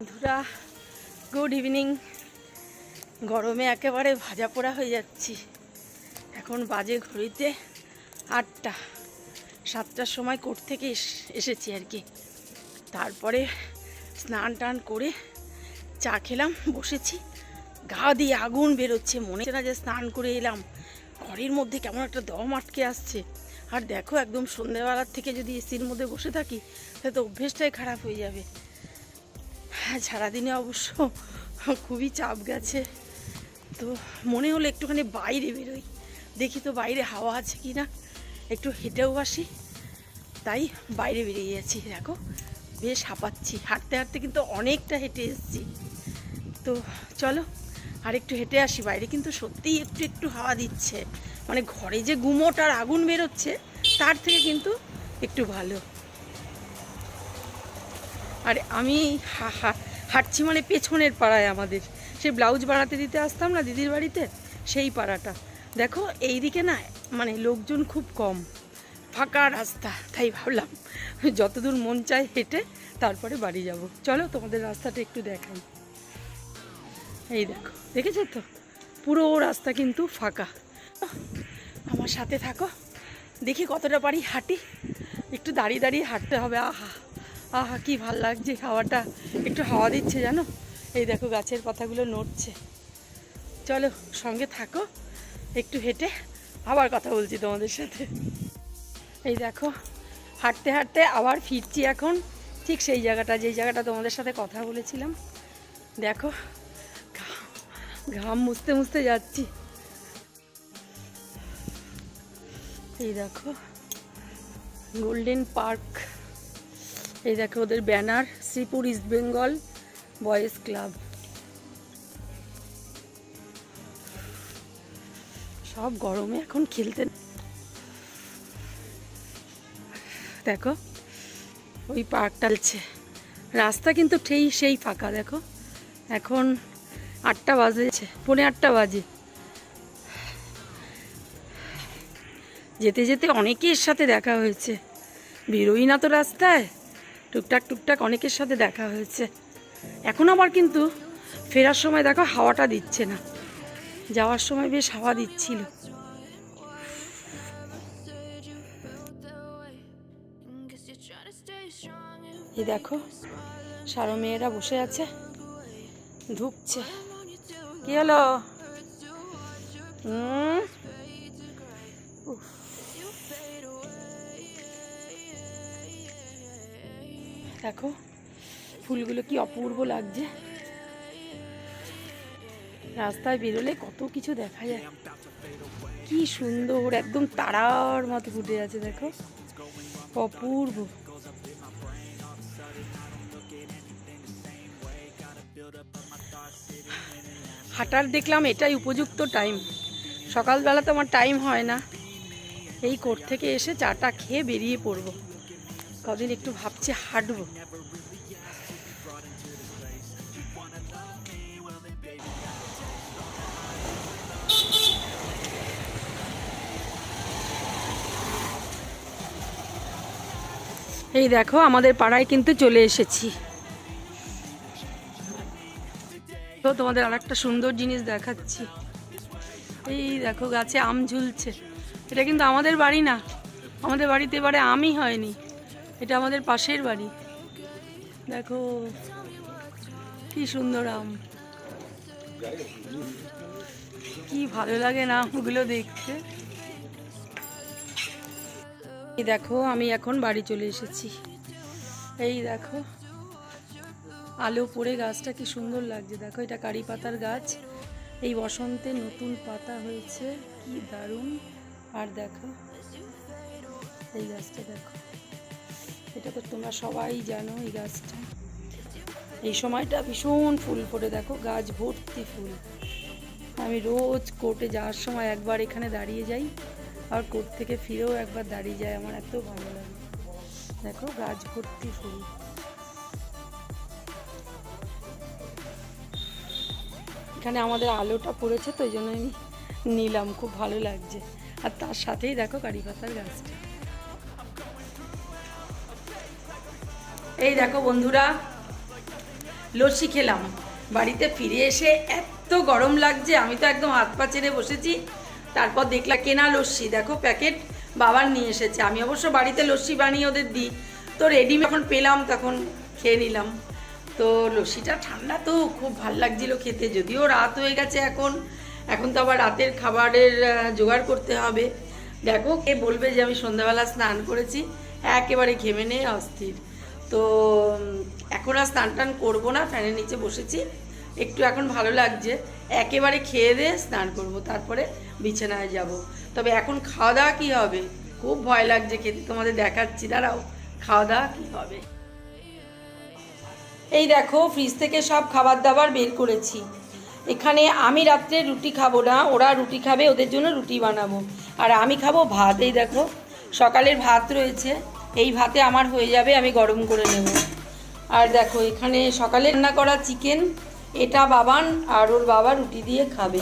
বন্ধুরা good evening গরমে একেবারে ভাজা পোড়া হয়ে যাচ্ছি। এখন বাজে ঘড়িতে আটটা, সাতটার সময় কোর্ট থেকে এস- এসেছি আর কি। তারপরে স্নান টান করে চা খেলাম, বসেছি। গা দিয়ে আগুন বেরোচ্ছে, মনে হচ্ছে না যে স্নান করে এলাম। ঘরের মধ্যে কেমন একটা দম আটকে আসছে। আর দেখো, একদম সন্ধ্যেবেলার থেকে যদি এসির মধ্যে বসে থাকি, তাহলে তো অভ্যেসটাই খারাপ হয়ে যাবে। সারাদিনে অবশ্য খুবই চাপ গেছে। তো মনে হলো একটুখানি বাইরে বেরোই। দেখি তো বাইরে হাওয়া আছে কি না একটু হেঁটেও আসি। তাই বাইরে বেরিয়ে যাচ্ছি দেখো, বেশ হাঁপাচ্ছি। হাঁটতে হাঁটতে কিন্তু অনেকটা হেঁটে এসেছি। তো চলো, আর একটু হেঁটে আসি বাইরে। কিন্তু সত্যিই একটু একটু হাওয়া দিচ্ছে। মানে ঘরে যে গুমোট আর আগুন বেরোচ্ছে, তার থেকে কিন্তু একটু ভালো। আর আমি হাঁটছি মানে পেছনের পাড়ায় আমাদের। সে ব্লাউজ বানাতে দিতে আসতাম না দিদির বাড়িতে, সেই পাড়াটা। দেখো এই দিকে না মানে লোকজন খুব কম। ফাঁকা রাস্তা, তাই ভাবলাম যতদূর মন চায় হেঁটে তারপরে বাড়ি যাব। চলো, তোমাদের রাস্তাটা একটু দেখাই। এই দেখো, দেখেছ তো? পুরো রাস্তা কিন্তু ফাঁকা। আমার সাথে থাকো, দেখি কতটা পারি হাঁটি। একটু দাঁড়িয়ে দাঁড়িয়ে হাঁটতে হবে, আহা। আহা, কি ভালো লাগছে হাওয়াটা একটু হাওয়া দিচ্ছে জানো? এই দেখো গাছের পাতাগুলো নড়ছে। চলো, সঙ্গে থাকো, একটু হেঁটে আবার কথা বলছি তোমাদের সাথে। এই দেখো, হাঁটতে হাঁটতে আবার ফিরছি এখন। ঠিক সেই জায়গাটা, যেই জায়গাটা তোমাদের সাথে কথা বলেছিলাম। দেখো, ঘাম মুছতে মুছতে যাচ্ছি। এই দেখো গোল্ডেন পার্ক এই দেখো ওদের banner, Sripur East Bengal boys club. সব গরমে এখন খেলতে দেখো, ওই পার্ক টালছে রাস্তা কিন্তু ঠিক সেই ফাঁকা, দেখো। এখন আটটা বাজেছে পৌনে আটটা বাজে। যেতে যেতে অনেকের সাথে দেখা হয়েছে। বেরোই না তো রাস্তায়। টুকটাক টুকটাক অনেকের সাথে দেখা হয়েছে। এখন আবার কিন্তু ফেরার সময় দেখো হাওয়াটা দিচ্ছে না। যাওয়ার সময় বেশ হাওয়া দিচ্ছিল। এই দেখো, সারো মেয়েরা বসে আছে। ধুকছে কি হলো? উফ। দেখো, ফুলগুলো কি অপূর্ব লাগছে। রাস্তায় বেরোলে কত কিছু দেখা যায়। কি সুন্দর, একদম তারার মতো ফুটে আছে, দেখো। অপূর্ব। হাঁটার দেখলাম, এটাই উপযুক্ত টাইম। সকালবেলা তো আমার টাইম হয় না। এই কোর্ট থেকে এসে চাটা খেয়ে বেরিয়ে পড়ব। কদিন একটু ভাবছি হাঁটবো। এই দেখো, আমাদের পাড়ায় কিন্তু চলে এসেছি। তো তোমাদের আর একটা সুন্দর জিনিস দেখাচ্ছি। এই দেখো, গাছে আম ঝুলছে। এটা কিন্তু আমাদের বাড়ি না। আমাদের বাড়িতে এবারে আমই হয়নি। এটা আমাদের পাশের বাড়ি। দেখো, কি সুন্দর আম। কি ভালো লাগে না আমগুলো দেখতে। এই দেখো, আমি এখন বাড়ি চলে এসেছি। এই দেখো, আলো পড়ে গাছটা কি সুন্দর লাগছে। দেখো, এটা কারি পাতার গাছ। এই বসন্তে নতুন পাতা হয়েছে, কি দারুণ। আর দেখো, এই গাছটা দেখো। এটা তো তোমরা সবাই জানো এই গাছটা। এই সময়টা ভীষণ ফুল ফোটে, দেখো গাছ ভর্তি ফুল। আমি রোজ কোর্টে যাওয়ার সময় একবার এখানে দাঁড়িয়ে যাই, আর কোর্ট থেকে ফিরেও একবার দাঁড়িয়ে যায় আমার এত ভালো লাগে। দেখো গাছ ভর্তি ফুল। এখানে আমাদের আলোটা পড়েছে, তো ওই জন্য আমি নিলাম, খুব ভালো লাগছে। আর তার সাথেই দেখো কারি পাতার গাছটা। এই দেখো বন্ধুরা, লস্যি খেলাম। বাড়িতে ফিরে এসে এত গরম লাগছে, আমি তো একদম হাত পা চেড়ে বসেছি। তারপর দেখলাম কেনা লস্যি, দেখো প্যাকেট বাবার নিয়ে এসেছে। আমি অবশ্য বাড়িতে লস্যি বানিয়ে ওদের দিই। তো রেডি যখন পেলাম তখন খেয়ে নিলাম। তো লস্যিটা ঠান্ডা তো, খুব ভালো লাগছিল খেতে, যদিও রাত হয়ে গেছে এখন। এখন তো আবার রাতের খাবারের জোগাড় করতে হবে। দেখো কে বলবে যে আমি সন্ধ্যাবেলা স্নান করেছি, একেবারে ঘেমে নেই অস্থির। তো এখন আর স্নান টান করব না, ফ্যানের নিচে বসেছি। একটু এখন ভালো লাগছে। একেবারে খেয়ে দিয়ে স্নান করব, তারপরে বিছানায় যাব। তবে এখন খাওয়া দাওয়া কী হবে? খুব ভয় লাগছে খেতে, তোমাদের দেখাচ্ছি, দাঁড়াও। খাওয়া দাওয়া কী হবে? এই দেখো ফ্রিজ থেকে সব খাবার দাবার বের করেছি। এখানে আমি রাত্রে রুটি খাব না, ওরা রুটি খাবে, ওদের জন্য রুটি বানাবো। আর আমি খাব ভাত, এই দেখো। সকালের ভাত রয়েছে। এই ভাতে আমার হয়ে যাবে, আমি গরম করে নেব। আর দেখো, এখানে সকালে রান্না করা চিকেন, এটা বাবান আর ওর বাবা রুটি দিয়ে খাবে।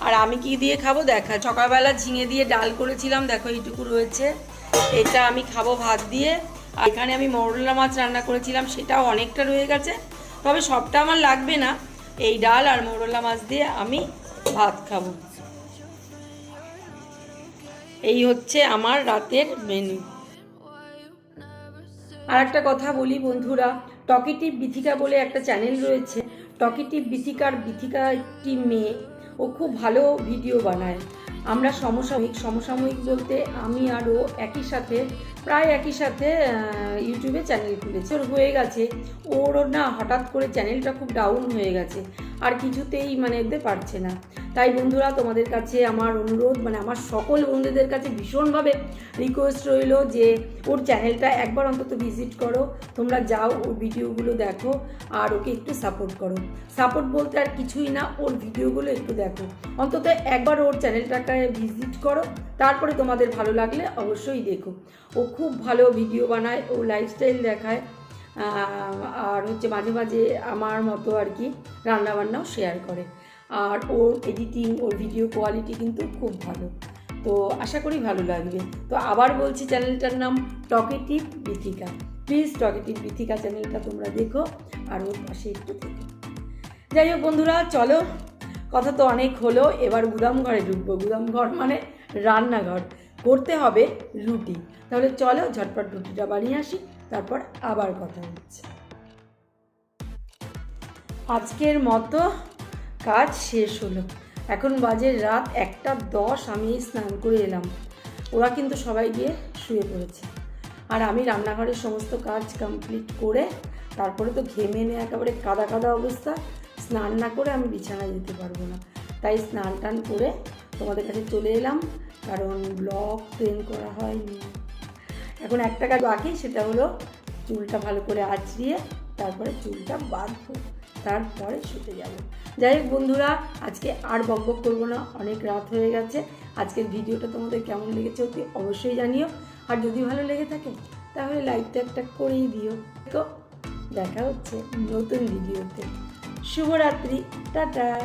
আর আমি কি দিয়ে খাব দেখা, সকালবেলা ঝিঙে দিয়ে ডাল করেছিলাম, দেখো এইটুকু রয়েছে। এটা আমি খাব ভাত দিয়ে। আর এখানে আমি মরলা মাছ রান্না করেছিলাম, সেটাও অনেকটা রয়ে গেছে। তবে সবটা আমার লাগবে না, এই ডাল আর মরলা মাছ দিয়ে আমি ভাত খাব। এই হচ্ছে আমার রাতের মেনু আর একটা কথা বলি বন্ধুরা টকিটিভ বিথিকা বলে একটা চ্যানেল রয়েছে টকিটিভ বিথিকার বিথিকা একটি মেয়ে, ও খুব ভালো ভিডিও বানায়। আমরা সমসাময়িক সমসাময়িক বলতে আমি আর ও একই সাথে, প্রায় একই সাথে ইউটিউবে চ্যানেল খুলেছে। ওর হয়ে গেছে। ওর না হঠাৎ করে চ্যানেলটা খুব ডাউন হয়ে গেছে। আর কিছুতেই মানে পারছে না। তাই বন্ধুরা, তোমাদের কাছে আমার অনুরোধ মানে আমার সকল বন্ধুদের কাছে ভীষণভাবে রিকোয়েস্ট রইল যে ওর চ্যানেলটা একবার অন্তত ভিজিট করো, তোমরা যাও, ওর ভিডিওগুলো দেখো আর ওকে একটু সাপোর্ট করো। সাপোর্ট বলতে আর কিছুই না, ওর ভিডিওগুলো একটু দেখো। অন্তত একবার ওর চ্যানেলটাকে ভিজিট করো, তারপরে তোমাদের ভালো লাগলে অবশ্যই দেখো। ও খুব ভালো ভিডিও বানায়, ও লাইফস্টাইল দেখায় আর হচ্ছে মাঝে মাঝে আমার মতো আর কি রান্নাবান্নাও শেয়ার করে। আর ওর এডিটিং ওর ভিডিও কোয়ালিটি কিন্তু খুব ভালো। তো আশা করি ভালো লাগবে। তো আবার বলছি চ্যানেলটার নাম talkative Bithika please talkative Bithika চ্যানেলটা তোমরা দেখো আর ওর পাশে একটু দেখো যাই হোক বন্ধুরা, চলো। কথা তো অনেক হলো, এবার গুদাম ঘরে ঢুকবো। গুদাম ঘর মানে রান্নাঘর। করতে হবে রুটি। তাহলে চলো ঝটপট রুটিটা বানিয়ে আসি, তারপর আবার কথা হচ্ছে। আজকের মতো কাজ শেষ হলো। এখন বাজে রাত একটা দশ, আমি স্নান করে এলাম। ওরা কিন্তু সবাই গিয়ে শুয়ে পড়েছে। আর আমি রান্নাঘরের সমস্ত কাজ কমপ্লিট করে, তারপরে তো ঘেমে নিয়ে একেবারে কাদা কাদা অবস্থা, স্নান না করে আমি বিছানায় যেতে পারব না। তাই স্নান টান করে তোমাদের কাছে চলে এলাম, কারণ ব্লগ ট্রেন করা হয়নি। এখন একটা কাজ বাকি, সেটা হলো চুলটা ভালো করে আঁচড়িয়ে, তারপরে চুলটা বাঁধবো। তারপরে শুতে যাব। যাই হোক বন্ধুরা, আজকে আর বকবক করব না, অনেক রাত হয়ে গেছে। আজকের ভিডিওটা তোমাদের কেমন লেগেছে অতি অবশ্যই জানিও। আর যদি ভালো লেগে থাকে, তাহলে লাইকটা একটা করেই দিও। তো দেখা হচ্ছে নতুন ভিডিওতে। শুভরাত্রি, টাটা।